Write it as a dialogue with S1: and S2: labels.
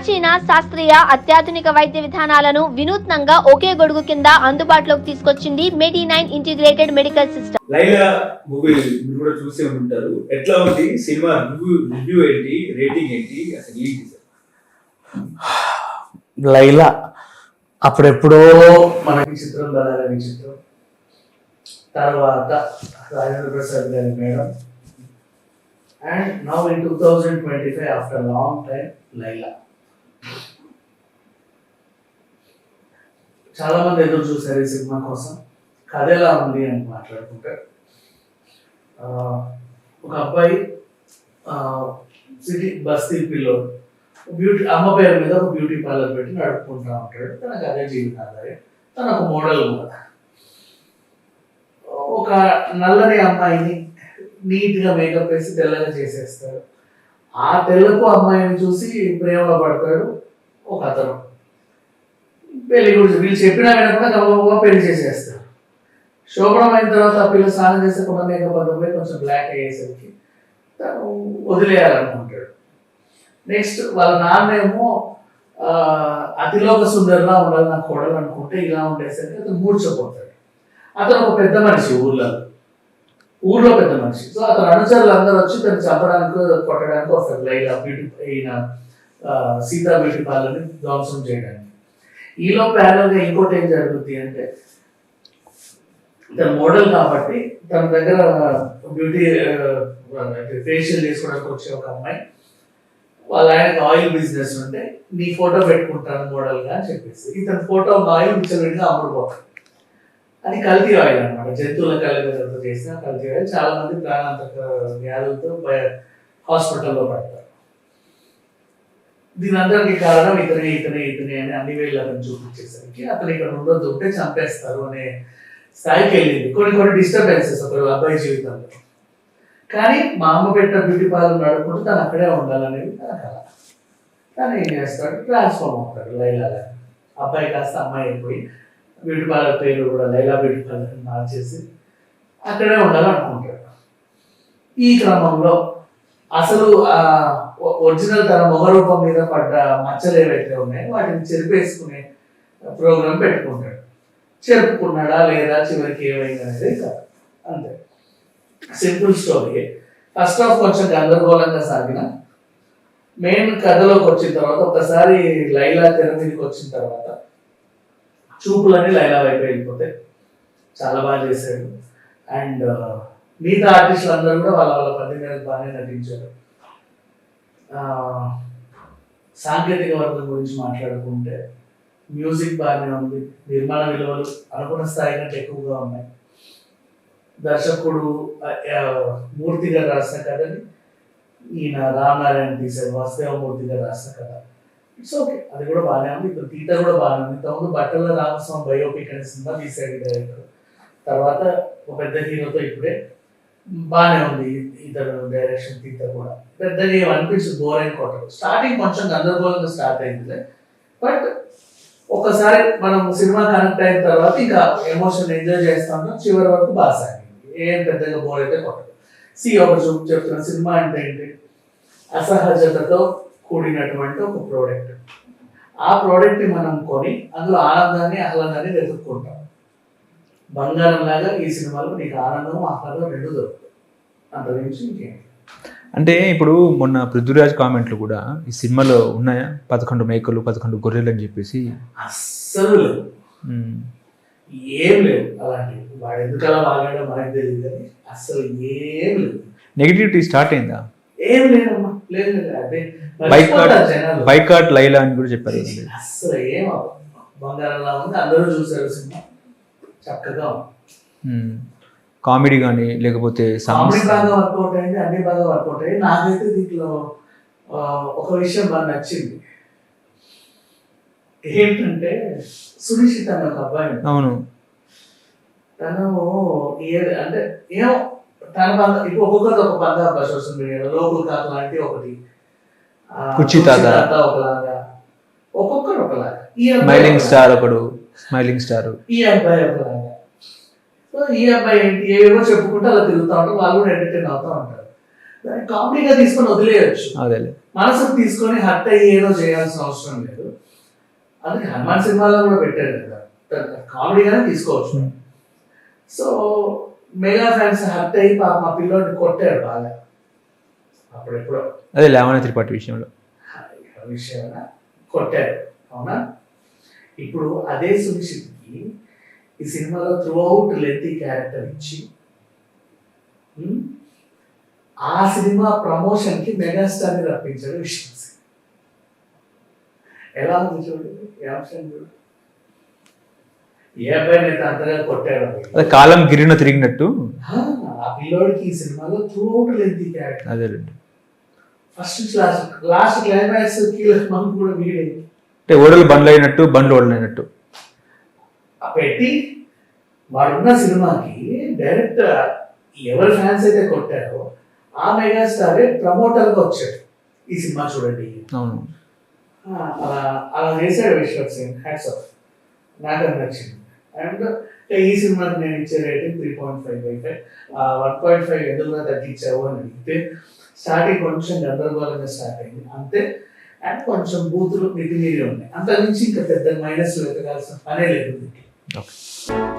S1: ప్రాచీన శాస్త్రీయ అత్యాధునిక వైద్య విధానాలను వినూత్నంగా ఒకే గొడుగు కింద అందుబాటులోకి తీసుకొచ్చింది medi nine integrated medical system.
S2: Laila movie మీరు కూడా చూసే ఉంటారు. ఎట్లా ఉంది? సినిమా రివ్యూ రివ్యూ ఏంటి? రేటింగ్ ఏంటి? అసలు ఏంటి
S3: లైలా అప్పుడెప్పుడో మనకి చిత్రం బలాలని చిత్రం. తర్వాత రాజేంద్ర ప్రసాద్ గారి madam. And now in two thousand twenty five after long చాలామంది చాలా మంది ఎదురు చూశారు ఈ సినిమా కోసం. కథ ఎలా ఉంది అని మాట్లాడుకుంటారు ఒక అబ్బాయి సిటీ బస్తీ పిల్లోడు బ్యూటీ అమ్మ పేరు మీద ఒక బ్యూటీ పార్లర్ పెట్టి నడుపుకుంటా ఉంటాడు. తనకు అదే జీవితాలే తన ఒక మోడల్ కూడా ఒక నల్లని అమ్మాయిని నీట్గా మేకప్ వేసి తెల్లగా చేసేస్తాడు. ఆ తెల్లకు అమ్మాయిని చూసి ప్రేమలో పడతాడు ఒక అతను. పెళ్ళి గురించి వీళ్ళు చెప్పినా కూడా గబగబా పెళ్ళి చేసేస్తారు. శోభనం అయిన తర్వాత ఆ పిల్ల స్నానం చేస్తే కొంత మేకప్ పోయి కొంచెం బ్లాక్ అయ్యేసరికి తను వదిలేయాలనుకుంటాడు. నెక్స్ట్ వాళ్ళ నాన్నేమో ఏమో అతిలోక సుందరిలా ఉండాలి నాకు కోడలు అనుకుంటే ఇలా ఉండేసరికి అతను మూర్చపోతాడు అతను ఒక పెద్ద మనిషి ఊర్లో. ఊర్లో పెద్ద మనిషి. సో అతను అనుచరులు అందరూ వచ్చి తను చంపడానికి కొట్టడానికి వస్తారు. లైలా బ్యూటీ ఈయన సీతా బ్యూటీ పార్లర్ని ధ్వంసం చేయడానికి. ఈలో ప్యారల్గా ఇంకోటి ఏం జరుగుతుంది అంటే తన మోడల్ కాబట్టి తన దగ్గర బ్యూటీ ఫేషియల్ చేసుకోవడానికి వచ్చే ఒక అమ్మాయి వాళ్ళ ఆయనకు ఆయిల్ బిజినెస్ ఉంటే నీ ఫోటో పెట్టుకుంటాను మోడల్గా అని చెప్పేసి ఇతని ఫోటో ఆయిల్ విచ్చలవిడిగా అమ్ముడుపోతాడు అది కల్తీ ఆయిల్ అన్నమాట. జంతువుల కలగలతో చేసిన కల్తీ ఆయిల్ చాలా మంది ప్రాణాంతక వ్యాధులతో హాస్పిటల్లో పడతారు. దీని కారణం ఇతనే ఇతనే ఇతనే అని అన్ని వేళ్ళు అతను చూపించేసరికి అతను ఇక్కడ ఉండొద్దు ఉంటే చంపేస్తారు అనే స్థాయికి వెళ్ళింది. కొన్ని కొన్ని డిస్టర్బెన్సెస్ ఒక అబ్బాయి జీవితంలో. కానీ మా అమ్మ పెట్టిన బ్యూటీ పార్లర్ నడుపుకుంటూ తను అక్కడే ఉండాలనేది తన కళ. తను ఏం చేస్తాడు? ట్రాన్స్ఫార్మ్ అవుతాడు లైలా అబ్బాయి కాస్త అమ్మాయి అయిపోయి బ్యూటీ పార్లర్ పేరు కూడా లైలా బ్యూటీ పార్లర్ మార్చేసి అక్కడే ఉండాలనుకుంటాడు. ఈ క్రమంలో అసలు ఒరిజినల్ తన మొగ రూపం మీద పడ్డ మచ్చలు ఏవైతే ఉన్నాయో వాటిని చెరిపేసుకునే ప్రోగ్రాం పెట్టుకుంటాడు. చెరుపుకున్నాడా లేదా చివరికి ఏమైంది అనేది కాదు అంతే. Simple story. ఫస్ట్ ఆఫ్ కొంచెం గందరగోళంగా సాగిన. మెయిన్ కథలోకి వచ్చిన తర్వాత ఒకసారి లైలా తెర మీదకి వచ్చిన తర్వాత చూపులన్నీ లైలా వైపు వెళ్ళిపోతాయి. చాలా బాగా చేశాడు. అండ్ మిగతా ఆర్టిస్టులు అందరూ కూడా వాళ్ళ వాళ్ళ పని మీద బాగానే నటించారు. సాంకేతిక వర్గం గురించి మాట్లాడుకుంటే మ్యూజిక్ బాగానే ఉంది నిర్మాణ విలువలు అనుకున్న స్థాయి కంటే ఎక్కువగా ఉన్నాయి. దర్శకుడు మూర్తి గారు రాసిన కథని ఈయన రామనారాయణ తీశారు వాసుదేవమూర్తి గారు రాసిన కథ. ఇట్స్ ఓకే అది కూడా బాగానే ఉంది. ఇప్పుడు తీత కూడా బాగానే ఉంది. ఇంతకుముందు బట్టల రామస్వామి బయోపిక్ అనే సినిమా తీశాడు డైరెక్టర్ తర్వాత ఒక పెద్ద హీరోతో ఇప్పుడే బాగానే ఉంది ఇతడు డైరెక్షన్ తీత కూడా. పెద్దగా ఏం అనిపించదు బోర్ అయిన స్టార్టింగ్ కొంచెం గందరగోళంగా స్టార్ట్ అయింది బట్ ఒకసారి మనం సినిమా కనెక్ట్ అయిన తర్వాత ఇంకా ఎమోషన్ ఎంజాయ్ చేస్తాం చివరి వరకు బాగా సాగింది. ఏం పెద్దగా బోర్ అయితే కొట్టదు. సి ఒక చూపు చెప్తున్న సినిమా అంటే ఏంటి? అసహజతతో కూడినటువంటి ఒక ప్రోడక్ట్ ఆ ప్రోడక్ట్ని మనం కొని అందులో ఆనందాన్ని ఆహ్లాదాన్ని వెతుక్కుంటాం. బంగారం లాగా ఈ సినిమాలో నీకు ఆనందం ఆహ్లాదం రెండు దొరుకుతాయి. అంత ఇంకేం?
S4: అంటే ఇప్పుడు మొన్న పృథ్వీరాజ్ కామెంట్లు కూడా ఈ సినిమాలో ఉన్నాయా? పదకొండు మేకలు పదకొండు గొర్రెలు అని చెప్పేసి.
S3: అస్సలు
S4: ఉమ్,
S3: ఏం లేదు అలాంటివి. వాడు ఎందుకు అలా వాగాడో మనకు తెలియదు కానీ అస్సలు ఏం లేదు
S4: నెగిటివిటీ స్టార్ట్ అయిందా?
S3: ఏం లేదమ్మా. లేదు లేదు. అదే
S4: బైకాట్
S3: మర్చిపోతారు జనాలు.
S4: బైకాట్ లైలా అని కూడా చెప్పారు.
S3: అస్సలు ఏం. బంగారంలా ఉంది. అందరూ చూసారు సినిమా. చక్కగా
S4: కామెడీ కానీ లేకపోతే
S3: కామెడీ బాగా వర్కౌట్ అయింది అన్ని బాగా వర్కౌట్ అయ్యింది నాకైతే దీంట్లో ఒక విషయం బాగా నచ్చింది. ఏంటంటే సునిశ్చిత అనే ఒక అబ్బాయి.
S4: అవును.
S3: తను ఏ అంటే ఏమో తన పంద ఇప్పుడు ఒక్కొక్కరిది ఒక పంద సోషల్ మీడియాలో లోకల్ కాకు లాంటి ఒకటి.
S4: కుర్చీ. తాత
S3: ఒకలాగా ఒక్కొక్కరు ఒకలాగా ఈ అబ్బాయి
S4: స్మైలింగ్. స్టార్ ఒకడు స్మైలింగ్ స్టార్
S3: ఈ అబ్బాయి ఒకలాగా. సో ఈ అబ్బాయి ఏంటి? ఏవేవో చెప్పుకుంటే అలా తిరుగుతూ ఉంటారు వాళ్ళు కూడా ఎంటర్టైన్ అవుతూ ఉంటారు. దాన్ని కామెడీగా తీసుకొని వదిలేయచ్చు. మనసుకు తీసుకొని హర్ట్ అయ్యి ఏదో చేయాల్సిన అవసరం లేదు. అందుకే హనుమాన్ సినిమాలో కూడా పెట్టారు కదా. కామెడీగానే తీసుకోవచ్చు. సో మెగా ఫ్యాన్స్ హర్ట్ అయ్యి మా పిల్లోడిని కొట్టారు బాగా. అప్పుడెప్పుడో.
S4: అదే లావణ్య త్రిపాఠి విషయంలో.
S3: విషయాన కొట్టారు. అవునా? ఇప్పుడు అదే సునిశ్చిత్కి ఈ సినిమాలో త్రూ అవుట్ లెంతీ క్యారెక్టర్ ఇచ్చి ఆ సినిమా ప్రమోషన్కి మెగాస్టార్ని రప్పించాడు విషయం ఎలా ఉంది చూడండి ఏ అంశం చూడు. ఏ అబ్బాయిని అయితే అంతగా కొట్టాడు.
S4: కాలం గిరిన తిరిగినట్టు.
S3: ఆ పిల్లోడికి ఈ సినిమాలో త్రూ అవుట్ లెంతీ క్యారెక్టర్
S4: అదే
S3: ఫస్ట్ లాస్ట్ లాస్ట్ క్లైమాక్స్ కీలక కూడా వీడే.
S4: అంటే ఓడలు బండ్లు అయినట్టు బండ్లు ఓడలు అయినట్టు
S3: పెట్టి వాడున్న సినిమాకి డైరెక్ట్ ఎవరి ఫ్యాన్స్ అయితే కొట్టారో ఆ మెగాస్టారే ప్రమోటర్గా వచ్చాడు ఈ సినిమా చూడండి.
S4: అవును.
S3: అలా అలా చేశాడు విశ్వక్ సింగ్ హ్యాట్స్ ఆఫ్ నాకు అది నచ్చింది అండ్ ఈ సినిమాకి నేను ఇచ్చే rating three point five five one point five ఎందుకు తగ్గించావు అని అడిగితే స్టార్టింగ్ కొంచెం గందరగోళంగా స్టార్ట్ అయింది. అంతే. అండ్ కొంచెం బూతులు మితిమీరి ఉన్నాయి. అంత నుంచి ఇంకా పెద్ద మైనస్ వెతకాల్సిన పనే లేదు.
S4: ఓకే